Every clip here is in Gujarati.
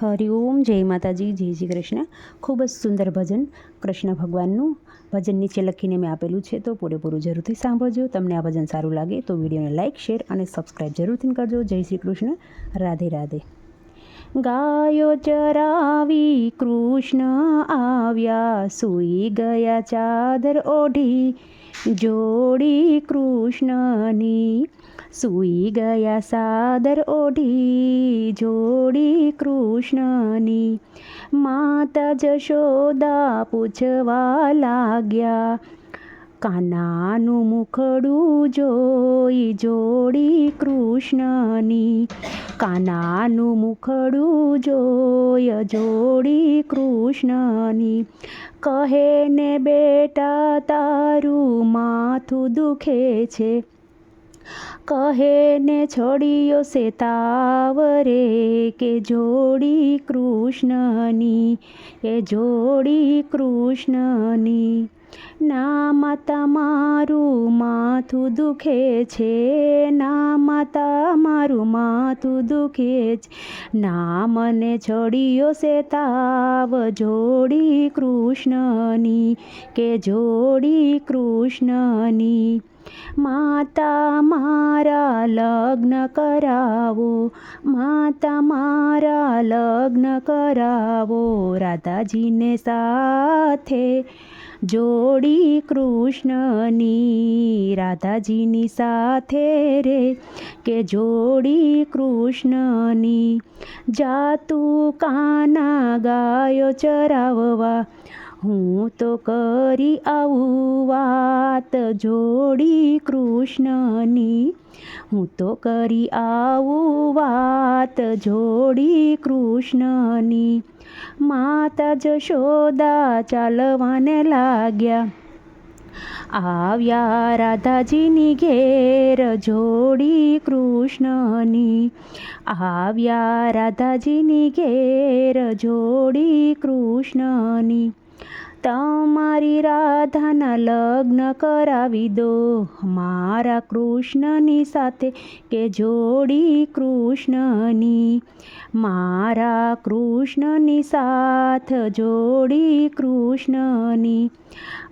હરિઓમ જય માતાજી, જય શ્રી કૃષ્ણ. ખૂબ જ સુંદર ભજન કૃષ્ણ ભગવાનનું. ભજન નીચે લખીને મેં આપેલું છે, તો પૂરેપૂરું જરૂરથી સાંભળજો. તમને આ ભજન સારું લાગે તો વિડીયોને લાઇક શેર અને સબસ્ક્રાઈબ જરૂરથી કરજો. જય શ્રી કૃષ્ણ. રાધે રાધે. ગાયો ચરાવી કૃષ્ણ આવ્યા, સૂઈ ગયા ચાદર ઓઢી. જોડી કૃષ્ણની સૂઈ ગયા સાદર ઓઢી જોડી કૃષ્ણની. માતા જશોદા પૂછવા લાગ્યા, કાનાનું મુખડું જોઈ જોડી કૃષ્ણની. કાનાનું મુખડું જોય જોડી કૃષ્ણની. કહે ને બેટા તારું માથું દુખે છે. કહે ને છોડીયો સે તાવરે કે જોડી કૃષ્ણની એ જોડી કૃષ્ણની. નામાં તમારું માથું દુખે છે નામાં તમારું માથું દુખે છે. નામને છોડીયો સે તાવ જોડી કૃષ્ણની, કે જોડી કૃષ્ણની. માતા મારા લગ્ન કરાવો, માતા મારા લગ્ન કરાવો, રાધાજીને સાથે જોડી કૃષ્ણની, રાધાજીની સાથે રે કે જોડી કૃષ્ણની. જાતું કાના ગાયો ચરાવવા હું તો કરી આવું વાત જોડી કૃષ્ણની. હું તો કરી આવું વાત જોડી કૃષ્ણની. માતા જશોદા ચાલવાને લાગ્યા. આવ્યા રાધાજીની ઘેર જોડી કૃષ્ણની. આવ્યા રાધાજીની ઘેર જોડી કૃષ્ણની. તમારી રાધાના લગ્ન કરાવી દો. મારા કૃષ્ણની સાથે કે જોડી કૃષ્ણની. મારા કૃષ્ણની સાથ જોડી કૃષ્ણની.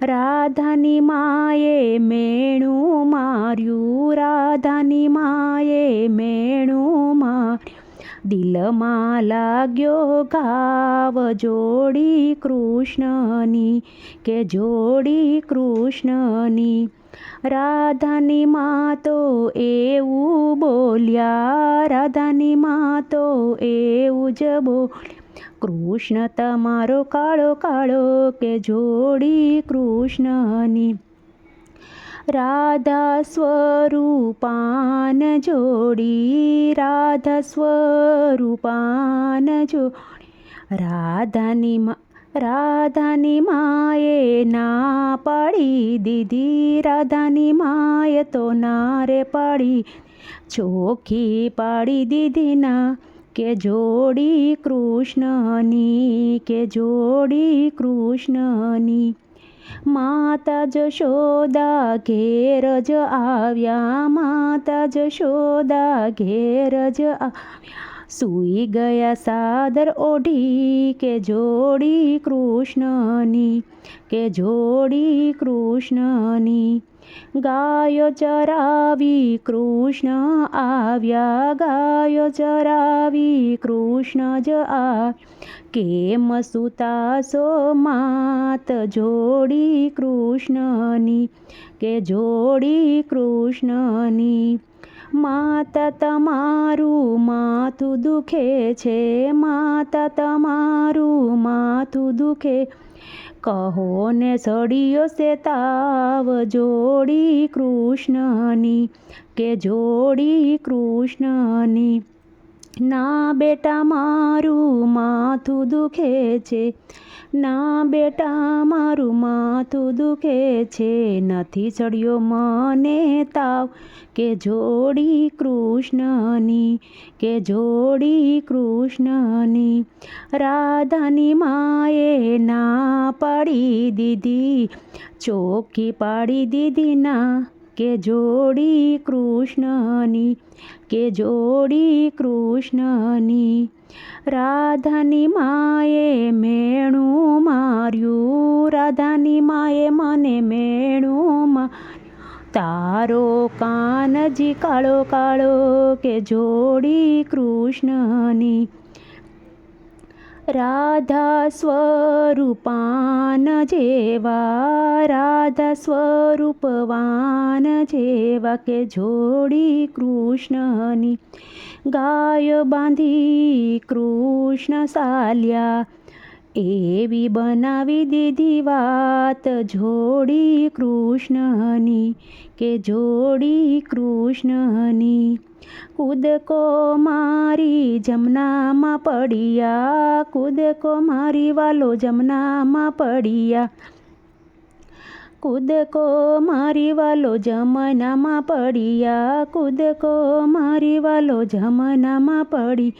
રાધાની માએ મેણું માર્યું. રાધાની માએ મેણું માર્યું. દિલમાં લાગ્યો ગાવ જોડી કૃષ્ણની કે જોડી કૃષ્ણની? રાધાની માં તો એવું બોલ્યા, રાધાની માં તો એવું જ બોલ્યા. કૃષ્ણ તમારો કાળો કાળો કે જોડી કૃષ્ણની? રાધા સ્વરૂપાન જોડી રાધા સ્વરૂપાન જોડી. રાધાની મા, રાધાની માએ ના પાડી દીધી, રાધાની માએ તો ના રે પાડી. ચોખી પાડી દીધી ના, કે જોડી કૃષ્ણની, કે જોડી કૃષ્ણની. માતા જશોદા ઘેર જ આવ્યા માતા જશોદા ઘેર જ આવ્યા. સૂઈ ગયા સાદર ઓઢી કે જોડી કૃષ્ણની, કે જોડી કૃષ્ણની. ગાયો ચરાવી કૃષ્ણ આવ્યા, ગાયો ચરાવી કૃષ્ણ જ આ કેમ સુતાસો માત જોડી કૃષ્ણની? કે જોડી કૃષ્ણની? માતા તમારું માથું દુખે છે, માતા તમારું માથું દુખે. કહો ને સળિયો સે તાવ જોડી કૃષ્ણની? કે જોડી કૃષ્ણની? ના બેટા મારું માથું દુખે છે ના બેટા મારું માથું દુખે છે નથી ચડ્યો મને તાવ કે જોડી કૃષ્ણની કે જોડી કૃષ્ણની રાધાની માએ ના પાડી દીધી ચોખ્ખી પાડી દીધી ના કે જોડી કૃષ્ણની, કે જોડી કૃષ્ણની. રાધાની માએ મેણું માર્યું, રાધાની માએ મને મેણું તારો કાનજી કાળો કાળો કે જોડી કૃષ્ણની રાધા સ્વરૂપાન જેવા રાધા સ્વરૂપવાન જેવા કે જોડી કૃષ્ણની ગાય બાંધી કૃષ્ણ સાલ્યા એવી બનાવી દીધી વાત જોડી કૃષ્ણની કે જોડી કૃષ્ણની. કૂદકો મારી જમનામાં પડ્યા, કૂદકો મારી વાલો જમનામાં પડ્યા. કૂદકો મારી વાલો જમનામાં પડ્યા, કૂદકો મારી વાલો જમનામાં પડી.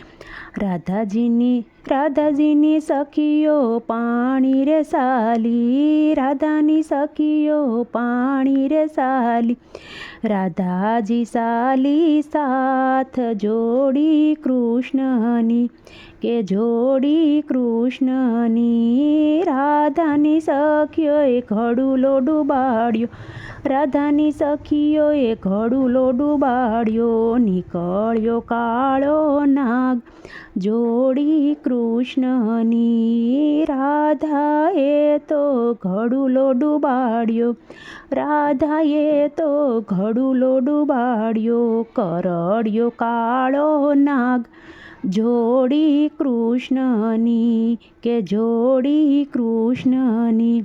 રાધાજીની રાધાજીની સખીઓ પાણી રે સાલી. રાધાની સખીઓ પાણી રે સાલી. રાધાજી સાલી સાથ જોડી કૃષ્ણની, કે જોડી કૃષ્ણની. રાધાની સખીઓએ ઘડુલો ડૂબાડ્યો રાધાની સખીઓએ ઘડુલો ડૂબાડ્યો નીકળ્યો કાળો નાગ. જોડી કૃષ્ણની રાધાએ તો ઘડુલો ડૂબાડ્યો રાધાએ તો ઘડુલો ડૂબાડ્યો કરડ્યો કાળો નાગ. જોડી કૃષ્ણની કે જોડી કૃષ્ણની?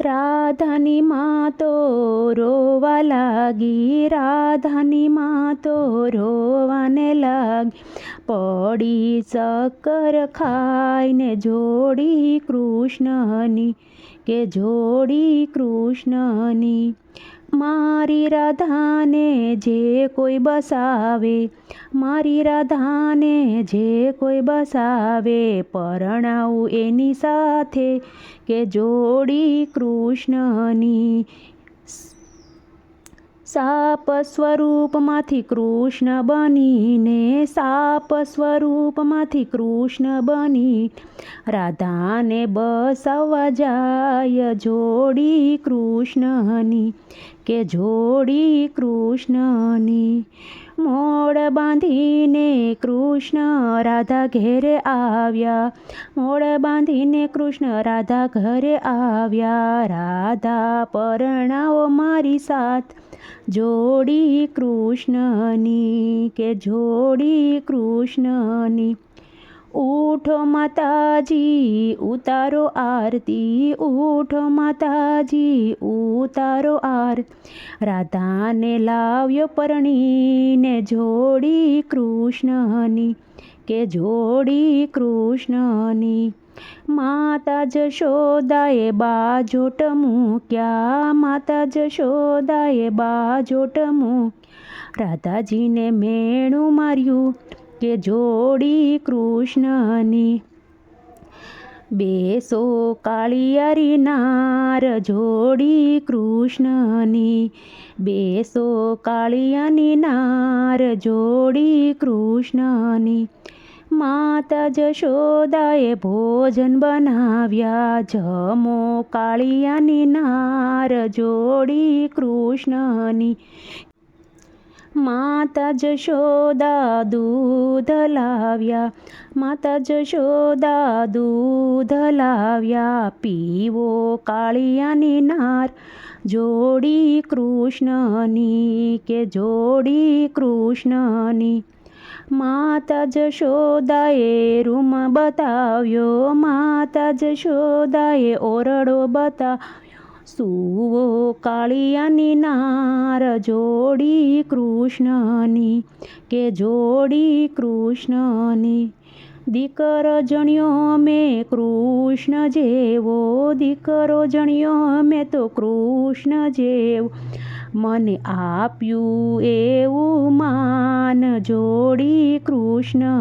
રાધાની માં તો રોવા લાગી, રાધાની માં તો રોવાને લાગી. પડી ચક્કર ખાઈને જોડી કૃષ્ણની, કે જોડી કૃષ્ણની. મારી રાધાને જે કોઈ બસાવે, મારી રાધાને જે કોઈ બસાવે, પરણાવું એની સાથે, કે જોડી કૃષ્ણની. સાપ સ્વરૂપમાંથી કૃષ્ણ બનીને સાપ સ્વરૂપમાંથી કૃષ્ણ બની. રાધાને બસવા જાય જોડી કૃષ્ણની, કે જોડી કૃષ્ણની. મોડ બાંધીને કૃષ્ણ રાધા ઘેરે આવ્યા. મોડ બાંધીને કૃષ્ણ રાધા ઘરે આવ્યા. રાધા પરણાઓ મારી સાથ. જોડી કૃષ્ણની કે જોડી કૃષ્ણની? ઉઠો માતાજી, ઉતારો આરતી. ઉઠો માતાજી, ઉતારો આર રાધાને લાવ્યો પરણીને જોડી કૃષ્ણની, કે જોડી કૃષ્ણની. માતા જશોદાએ બાજોટ મૂક્યા, માતા જશોદાએ બાજોટ મૂક્યા. રાધાજીને મેણું માર્યું કે જોડી કૃષ્ણની. બેસો કાળિયારી નાર જોડી કૃષ્ણની. બેસો કાળિયાની નાર જોડી કૃષ્ણની. માતા જશોદાએ ભોજન બનાવ્યા. જમો કાળિયાની નાર જોડી કૃષ્ણની. માતા જશોદા દૂધ લાવ્યા. માતા જશોદા દૂધ લાવ્યા. પીવો કાળિયાની નાર, જોડી કૃષ્ણની કે જોડી કૃષ્ણની. માતા જશોદાએ રૂમ બતાવ્યો. માતા જશોદાએ ઓરડો બતાવ્યો સુવો કાળિયાની નાર જોડી કૃષ્ણની, કે જોડી કૃષ્ણની. દીકરો જણ્યો મેં કૃષ્ણ જેવો, દીકરો જણ્યો મેં તો કૃષ્ણ જેવો. મને આપ્યું એવું માન જોડી કૃષ્ણ